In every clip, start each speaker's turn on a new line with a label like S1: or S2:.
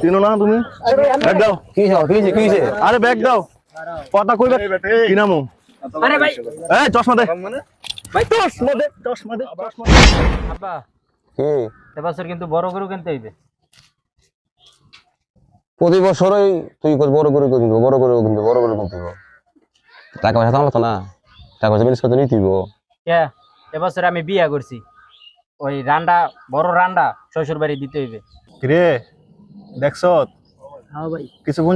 S1: চিনো না তুমি? ব্যাগ দাও।
S2: কি হলো কি হয়েছে কি হয়েছে?
S1: আরে ব্যাগ দাও। কথা কইবে কি নামু
S3: আরে ভাই।
S1: এই চশমা দে। ভাই চশমা দে চশমা দে চশমা
S3: আব্বা।
S2: কি?
S3: এবছর কিন্তু বড় গরু কিনতে হইবে।
S2: প্রতি বছরই তুই কর বড় করে কিনবো বড় করে কিনবো বড় করে কিনতে হবে। টাকা পয়সা তো আমার না? টাকা পয়সা জিনিস কত নিতে হইব।
S3: কে এবছর আমি বিয়া করছি। ওই রান্ডা বড় রান্ডা শ্বশুর বাড়ি দিতে হইবে।
S1: রে দেখছ?
S3: হ্যাঁ ভাই।
S1: কিছু কোন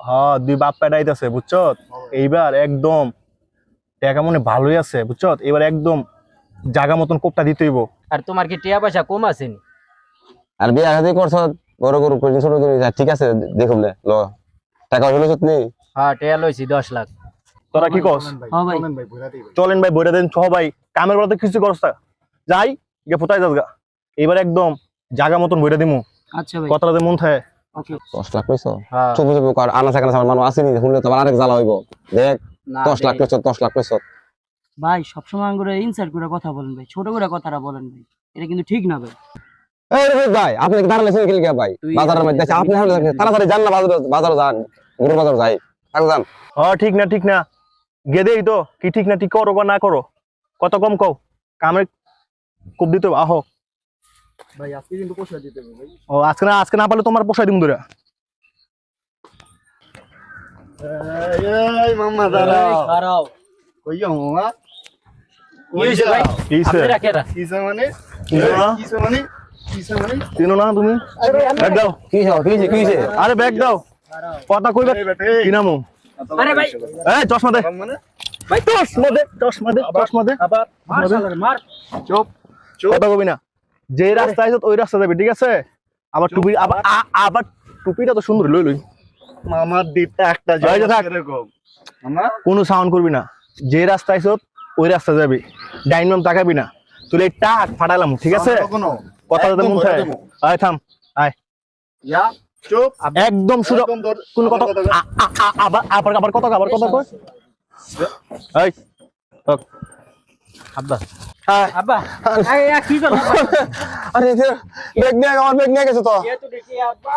S1: হ্যাঁ দুই বাপ পেটাইতেছে বুঝছ? এইবার একদম টাকা মনে ভালোই আছে বুঝছ? এবার একদম জাগা মতন কোপটা দিতে হইব।
S3: আর তোমার কি টিয়া পয়সা কম আসেনি
S2: আর বিয়ে আগে করছ বড় করে করে ছোট করে যা, ঠিক আছে দেখুন লে ল। টাকা নেই
S3: হ্যাঁ টিয়া লইছি দশ লাখ।
S1: তোরা কি কস
S3: হ্যাঁ ভাই।
S1: চলেন ভাই বইটা দেন সবাই কামের বেলা তো কিছু করস না যাই গে ফুটাই যাস গা। এবার একদম জাগা মতন বইটা দিমু।
S3: আচ্ছা ভাই।
S1: মন থাকে।
S2: দশ লাখ পয়সা
S3: হ্যাঁ।
S2: আনা সাকানা সামান মানুষ আসেনি শুনলে তো আরেক জ্বালা হইব। দেখ দশ লাখ
S3: ভাই,
S2: দশ লাখ পয়সা
S4: ভাই সবসময় করে ইনসার্ট করে কথা বলেন ভাই ছোট করে কথাটা বলেন ভাই। এটা কিন্তু ঠিক না ভাই।
S2: এই রফিক ভাই আপনি কি দাঁড়ালে শুনে খেলি ভাই? বাজারের মধ্যে আপনি তাড়াতাড়ি যান না বাজারে বাজারে যান গরু বাজার যাই। আগে যান।
S1: হ্যাঁ ঠিক না ঠিক না। গেদেই তো কি ঠিক না ঠিক করো বা না করো। কত কম কও। কামের খুব দিতে আহো।
S5: ভাই আজকে কিন্তু পয়সা দিতে হবে ভাই।
S1: ও আজকে না আজকে না পারলে তোমার দিম ধরে।
S5: এই মাম্মা দাঁড়াও। কইয়া মামা
S1: কিসে?
S5: কিসে মানে? কিসে মানে? কিসে মানে?
S1: চিনো না তুমি? ব্যাগ দাও।
S2: কি হলো কি হয়েছে কি হয়েছে
S1: আরে ব্যাগ দাও। কথা কইবে কি নামু
S3: আরে ভাই।
S1: এই চশমা দে।
S5: মানে
S1: ভাই চশমা দে চশমা দে চশমা দে।
S5: আবার।
S3: মার শালারে, মার।
S5: চুপ চুপ।
S1: কথা কবি না। যে রাস্তা আছে ওই রাস্তা যাবি ঠিক আছে? আবার টুপি আবার আবার টুপিটা তো সুন্দর লই লই।
S5: মামার দিকটা একটা। এরকম
S1: কোনো সাউন্ড করবি না। যে রাস্তা আইছ ওই রাস্তা যাবি। ডাইনাম তাকাবি না। তুই এই টাক ফাটালাম ঠিক আছে? কথা মন থাকে আয় থাম। আয়।
S5: ইয়া চুপ।
S1: একদম
S5: একদম
S1: কোন কথা
S5: আবার
S1: আবার আবার কথা আবার কথা কই এই থাক।
S3: আব্বা কি
S2: আরে ব্যাগ নিয়ে আমার ব্যাগ নিয়ে গেছে তো।
S3: আব্বা।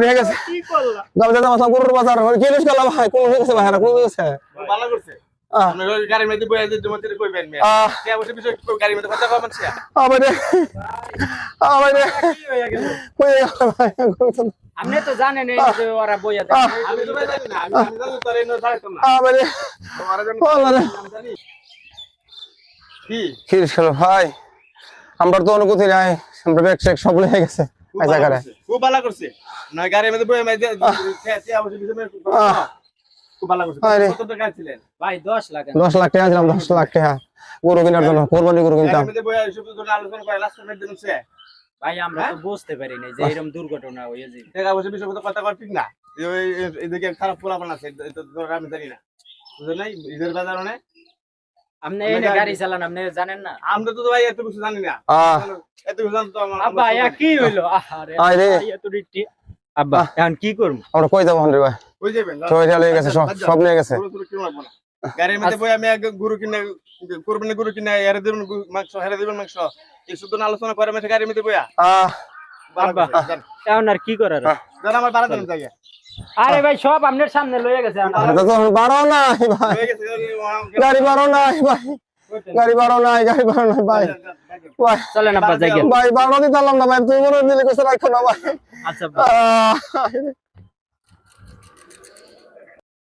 S2: নিয়ে গেছে।
S3: কি করলা?
S2: দাম দাম গরুর বাজার। কি লিস করলাম ভাই কোন গেছে ভাই কোন গেছে?
S5: ভালো করছে। গাড়ির মধ্যে বইয়া দিতে মধ্যে কইবেন মিয়া। কে বসে বিষয় গাড়ির মধ্যে কথা কবেন সে
S2: আমারে আমারে
S3: কি হয়ে গেল?
S2: কই গেল
S3: আপনি তো জানেন এই যে ওরা বইয়া দেয়।
S5: আমি তো জানি না আমি জানি তোর এনে যাইতাম না
S2: আমারে আমারে
S5: কি?
S2: লিস ভাই? আমার তো অনুভূতি নাই আমরা ব্যাগ সব লেগে গেছে।
S5: খুব
S2: এই
S5: ভালো
S2: জায়গায়
S5: করছে, খুব ভালো করছে। না গাড়ির মধ্যে বইয়া মাইতে। খুব ভালো করছে। কত টাকা ছিলেন?
S3: ভাই দশ লাখ
S2: দশ লাখ টাকা দিলাম দশ লাখ টাকা। গরু কেনার জন্য কোরবানি গরু কিনতাম।
S5: গাড়ির মধ্যে বইয়া এসব জন্য আলোচনা করে লাস্ট দিন সে
S3: ভাই আমরা তো বুঝতে পারি যে এরকম দুর্ঘটনা
S5: টাকা বসে বিষয় কথা কর ঠিক না। এদিকে খারাপ পোলাপান আছে আমি জানি না। বুঝলেন নাই? ঈদের বাজার মানে
S3: আপনি যে গাড়ি চালান আপনি জানেন না?
S5: আমরা তো ভাই এত কিছু জানি না।
S2: আহ।
S5: এত কিছু জানতো আমার
S3: আব্বা ইয়া কি হইল? আরে
S2: আয়
S3: এত রিটি আব্বা এখন কি করব?
S2: আমরা কই যাব হান্ড্রে ভাই?
S5: ওই যাবেন?
S2: সবাই লেগে গেছে সব সব নিয়ে গেছে।
S5: গরু টরু কিনবো না। গাড়ির মধ্যে বই আমি এক গরু কিনে কোরবানি গরু কিনে হেরে দেবেন গু- মাংস হেরে দেবেন মাংস। এই শুধু না আলোচনা করে গাড়ির মধ্যে বইয়া।
S2: আহ।
S3: আব্বা এখন আর কি করার?
S5: যারা আমার বাড়া দেন জায়গা
S3: আরে ভাই সব আপনার সামনে লয়ে গেছে
S2: বাড়াও নাই ভাই। গাড়ি বাড়াও নাই ভাই। গাড়ি বাড়ো নাই গাড়ি বাড়ো নাই ভাই। ভাই।
S3: চলেন আব্বা যাই
S2: ভাই দিতে পারলাম না ভাই তুমি মনে দিলে কিছু রাখো না ভাই।
S3: আচ্ছা